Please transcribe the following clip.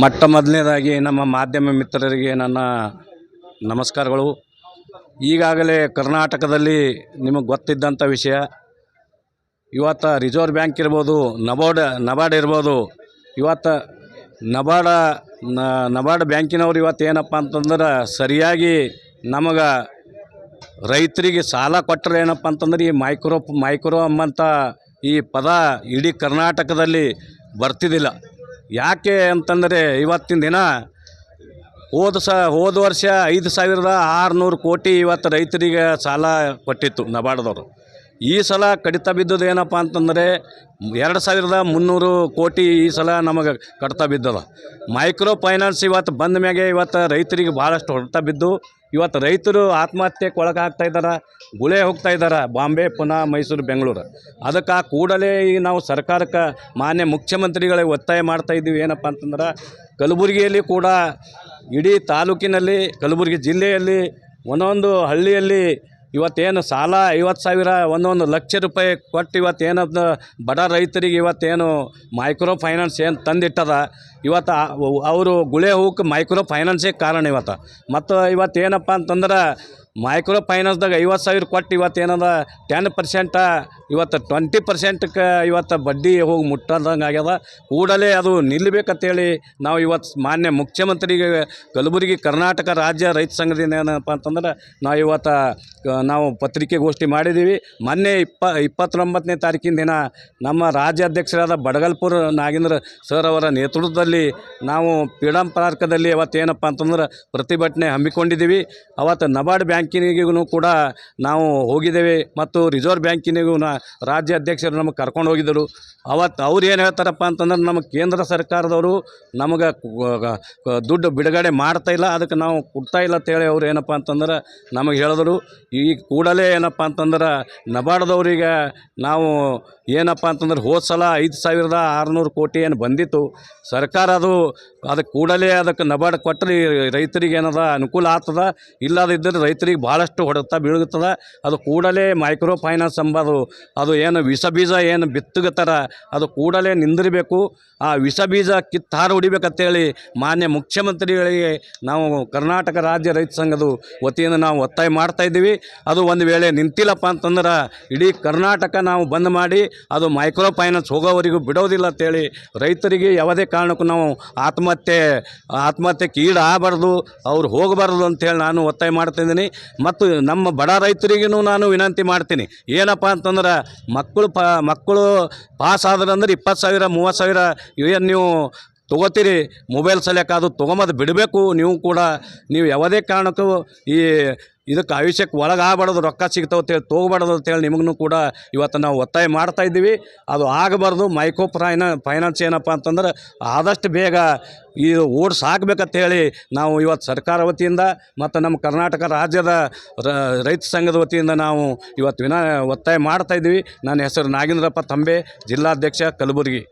ಮೊಟ್ಟ ಮೊದಲನೇದಾಗಿ ನಮ್ಮ ಮಾಧ್ಯಮ ಮಿತ್ರರಿಗೆ ನನ್ನ ನಮಸ್ಕಾರಗಳು. ಈಗಾಗಲೇ ಕರ್ನಾಟಕದಲ್ಲಿ ನಿಮಗೆ ಗೊತ್ತಿದ್ದಂಥ ವಿಷಯ, ಇವತ್ತು ರಿಸರ್ವ್ ಬ್ಯಾಂಕ್ ಇರ್ಬೋದು, ನಬಾರ್ಡ್ ನಬಾರ್ಡ್ ಇರ್ಬೋದು, ಇವತ್ತು ನಬಾರ್ಡ ನಬಾರ್ಡ್ ಬ್ಯಾಂಕಿನವ್ರು ಇವತ್ತು ಏನಪ್ಪ ಅಂತಂದ್ರೆ ಸರಿಯಾಗಿ ನಮಗೆ ರೈತರಿಗೆ ಸಾಲ ಕೊಟ್ಟರೆ ಏನಪ್ಪ ಅಂತಂದ್ರೆ ಈ ಮೈಕ್ರೋ ಮೈಕ್ರೋ ಎಂಬಂಥ ಈ ಪದ ಇಡೀ ಕರ್ನಾಟಕದಲ್ಲಿ ಬರ್ತಿದ್ದಿಲ್ಲ. ಯಾಕೆ ಅಂತಂದರೆ ಇವತ್ತಿನ ದಿನ ಹೋದ ಸ, ಹೋದ ವರ್ಷ ಐದು ಸಾವಿರದ ಆರುನೂರು ಕೋಟಿ ಇವತ್ತು ರೈತರಿಗೆ ಸಾಲ ಕೊಟ್ಟಿತ್ತು ನಬಾರ್ಡ್ದವರು ಈ ಸಲ ಕಡಿತ ಬಿದ್ದದ್ದು ಏನಪ್ಪ ಅಂತಂದರೆ ಎರಡು ಸಾವಿರದ ಮುನ್ನೂರು ಕೋಟಿ ಈ ಸಲ ನಮಗೆ ಕಡಿತ ಬಿದ್ದದ. ಮೈಕ್ರೋ ಫೈನಾನ್ಸ್ ಇವತ್ತು ಬಂದ ಮ್ಯಾಗೆ ಇವತ್ತು ರೈತರಿಗೆ ಭಾಳಷ್ಟು ಹೊಡೆತ ಬಿದ್ದು ಇವತ್ತು ರೈತರು ಆತ್ಮಹತ್ಯೆಗೆ ಒಳಗಾಗ್ತಾ ಇದ್ದಾರೆ? ಗುಳೆ ಹೋಗ್ತಾ ಇದ್ದಾರೆ? ಬಾಂಬೆ, ಪುನಃ, ಮೈಸೂರು, ಬೆಂಗಳೂರು. ಅದಕ್ಕೆ ಆ ಕೂಡಲೇ ಈ ನಾವು ಸರ್ಕಾರಕ್ಕೆ ಮಾನ್ಯ ಮುಖ್ಯಮಂತ್ರಿಗಳಿಗೆ ಒತ್ತಾಯ ಮಾಡ್ತಾ ಇದ್ದೀವಿ. ಏನಪ್ಪ ಅಂತಂದ್ರೆ ಕಲಬುರಗಿಯಲ್ಲಿ ಕೂಡ ಇಡೀ ತಾಲೂಕಿನಲ್ಲಿ, ಕಲಬುರಗಿ ಜಿಲ್ಲೆಯಲ್ಲಿ ಒಂದೊಂದು ಹಳ್ಳಿಯಲ್ಲಿ ಇವತ್ತೇನು ಸಾಲ, ಐವತ್ತು ಸಾವಿರ, ಒಂದೊಂದು ಲಕ್ಷ ರೂಪಾಯಿ ಕೊಟ್ಟು ಇವತ್ತೇನದು ಬಡ ರೈತರಿಗೆ ಇವತ್ತೇನು ಮೈಕ್ರೋ ಫೈನಾನ್ಸ್ ಏನು ತಂದಿಟ್ಟದ? ಇವತ್ತು ಅವರು ಗುಳೆ ಹೋಗಕ್ಕೆ ಮೈಕ್ರೋ ಫೈನಾನ್ಸೇ ಕಾರಣ ಇವತ್ತು. ಮತ್ತು ಇವತ್ತೇನಪ್ಪ ಅಂತಂದ್ರೆ ಮೈಕ್ರೋ ಫೈನಾನ್ಸ್ದಾಗ ಐವತ್ತು ಸಾವಿರ ಕೊಟ್ಟು ಇವತ್ತು ಏನದ ಟೆನ್ ಪರ್ಸೆಂಟ ಇವತ್ತು ಟ್ವೆಂಟಿ ಪರ್ಸೆಂಟ್ಗೆ ಇವತ್ತು ಬಡ್ಡಿ ಹೋಗಿ ಮುಟ್ಟದಂಗೆ ಆಗ್ಯದ. ಕೂಡಲೇ ಅದು ನಿಲ್ಲಬೇಕಂತೇಳಿ ನಾವು ಇವತ್ತು ಮಾನ್ಯ ಮುಖ್ಯಮಂತ್ರಿಗೆ, ಕಲಬುರಗಿ ಕರ್ನಾಟಕ ರಾಜ್ಯ ರೈತ ಸಂಘದಿಂದ ಏನಪ್ಪ ಅಂತಂದ್ರೆ ನಾವು ಇವತ್ತು ನಾವು ಪತ್ರಿಕೆಗೋಷ್ಠಿ ಮಾಡಿದ್ದೀವಿ. ಮೊನ್ನೆ ಇಪ್ಪ, ಇಪ್ಪತ್ತೊಂಬತ್ತನೇ ತಾರೀಕಿನ ದಿನ ನಮ್ಮ ರಾಜ್ಯಾಧ್ಯಕ್ಷರಾದ ಬಡಗಲ್ಪುರ ನಾಗೇಂದ್ರ ಸರ್ ಅವರ ನೇತೃತ್ವದಲ್ಲಿ ನಾವು ಪೀಡಂ ಪಾರ್ಕದಲ್ಲಿ ಅವತ್ತೇನಪ್ಪ ಅಂತಂದ್ರೆ ಪ್ರತಿಭಟನೆ ಹಮ್ಮಿಕೊಂಡಿದ್ದೀವಿ. ಅವತ್ತು ನಬಾರ್ಡ್ ಬ್ಯಾಂಕಿನಿಗೂ ಕೂಡ ನಾವು ಹೋಗಿದ್ದೇವೆ ಮತ್ತು ರಿಸರ್ವ್ ಬ್ಯಾಂಕಿನಿಗೂ ರಾಜ್ಯ ಅಧ್ಯಕ್ಷರು ನಮಗೆ ಕರ್ಕೊಂಡು ಹೋಗಿದ್ದರು. ಅವತ್ತು ಅವ್ರು ಏನು ಹೇಳ್ತಾರಪ್ಪ ಅಂತಂದ್ರೆ ನಮ್ಮ ಕೇಂದ್ರ ಸರ್ಕಾರದವರು ನಮಗೆ ದುಡ್ಡು ಬಿಡುಗಡೆ ಮಾಡ್ತಾ ಇಲ್ಲ, ಅದಕ್ಕೆ ನಾವು ಕೊಡ್ತಾ ಇಲ್ಲ ಅಂತೇಳಿ ಅವ್ರು ಏನಪ್ಪ ಅಂತಂದ್ರೆ ನಮಗೆ ಹೇಳಿದ್ರು. ಈ ಕೂಡಲೇ ಏನಪ್ಪ ಅಂತಂದ್ರೆ ನಬಾರ್ಡ್ದವ್ರಿಗೆ ನಾವು ಏನಪ್ಪ ಅಂತಂದ್ರೆ ಹೋದ ಸಲ ಐದು ಸಾವಿರದ ಆರುನೂರು ಕೋಟಿ ಏನು ಬಂದಿತ್ತು. ಸರ್ಕಾರ ಅದು ಅದಕ್ಕೆ ಕೂಡಲೇ ಅದಕ್ಕೆ ನಬಾರ್ಡ್ ಕೊಟ್ಟರೆ ರೈತರಿಗೆ ಏನದ ಅನುಕೂಲ ಆಗ್ತದ, ಇಲ್ಲದಿದ್ದರೆ ರೈತರಿಗೆ ಭಾಳಷ್ಟು ಹೊಡೆತ ಬೀಳುತ್ತದೆ. ಅದು ಕೂಡಲೇ ಮೈಕ್ರೋ ಫೈನಾನ್ಸ್ ಎಂಬುದು ಅದು ಏನು ವಿಷ ಬೀಜ ಏನು ಬಿತ್ತಗತ್ತಾರ, ಅದು ಕೂಡಲೇ ನಿಂದಿರಬೇಕು. ಆ ವಿಷ ಬೀಜ ಕಿತ್ತಾರು ಹೊಡಿಬೇಕಂತೇಳಿ ಮಾನ್ಯ ಮುಖ್ಯಮಂತ್ರಿಗಳಿಗೆ ನಾವು ಕರ್ನಾಟಕ ರಾಜ್ಯ ರೈತ ಸಂಘದ ವತಿಯಿಂದ ನಾವು ಒತ್ತಾಯ ಮಾಡ್ತಾ ಇದ್ದೀವಿ. ಅದು ಒಂದು ವೇಳೆ ನಿಂತಿಲ್ಲಪ್ಪ ಅಂತಂದ್ರೆ ಇಡೀ ಕರ್ನಾಟಕ ನಾವು ಬಂದ್ ಮಾಡಿ ಅದು ಮೈಕ್ರೋ ಫೈನಾನ್ಸ್ ಹೋಗೋವರೆಗೂ ಬಿಡೋದಿಲ್ಲ ಅಂತೇಳಿ ರೈತರಿಗೆ ಯಾವುದೇ ಕಾರಣಕ್ಕೂ ನಾವು ಆತ್ಮಹತ್ಯೆ ಆತ್ಮಹತ್ಯೆಗೆ ಈಡು ಆಗಬಾರ್ದು ಅವ್ರು ಹೋಗಬಾರ್ದು ಅಂತೇಳಿ ನಾನು ಒತ್ತಾಯ ಮಾಡ್ತಿದ್ದೀನಿ ಮತ್ತು ನಮ್ಮ ಬಡ ರೈತರಿಗೂ ನಾನು ವಿನಂತಿ ಮಾಡ್ತೀನಿ. ಏನಪ್ಪ ಅಂತಂದ್ರೆ ಮಕ್ಕಳು ಪ, ಮಕ್ಕಳು ಪಾಸ್ ಆದ್ರಂದ್ರೆ ಇಪ್ಪತ್ತು ಸಾವಿರ, ಮೂವತ್ತು ಸಾವಿರ ಏನು ನೀವು ತೊಗೋತೀರಿ. ಮೊಬೈಲ್ ಸಲಕ್ಕೆ ಅದು ತೊಗೊಂಬದು ಬಿಡಬೇಕು. ನೀವು ಕೂಡ, ನೀವು ಯಾವುದೇ ಕಾರಣಕ್ಕೂ ಈ ಇದಕ್ಕೆ ಆಯುಷ್ಯಕ್ಕೆ ಒಳಗಾಗಬಾರ್ದು, ರೊಕ್ಕ ಸಿಗ್ತಾವೆ ಅಂತೇಳಿ ತೊಗೋಬಾರ್ದು ಅಂತೇಳಿ ನಿಮಗೂ ಕೂಡ ಇವತ್ತು ನಾವು ಒತ್ತಾಯ ಮಾಡ್ತಾ ಇದ್ದೀವಿ. ಅದು ಆಗಬಾರ್ದು. ಮೈಕ್ರೋ ಫೈನ ಫೈನಾನ್ಸ್ ಏನಪ್ಪ ಅಂತಂದ್ರೆ ಆದಷ್ಟು ಬೇಗ ಇದು ಓಡ್ಸ್ ಹಾಕ್ಬೇಕಂತೇಳಿ ನಾವು ಇವತ್ತು ಸರ್ಕಾರ ವತಿಯಿಂದ ಮತ್ತು ನಮ್ಮ ಕರ್ನಾಟಕ ರಾಜ್ಯದ ರೈತ ಸಂಘದ ವತಿಯಿಂದ ನಾವು ಇವತ್ತು ವಿನ ಒತ್ತಾಯ ಮಾಡ್ತಾ ಇದ್ದೀವಿ. ನನ್ನ ಹೆಸರು ನಾಗೇಂದ್ರಪ್ಪ ತಂಬೆ, ಜಿಲ್ಲಾಧ್ಯಕ್ಷ ಕಲಬುರಗಿ.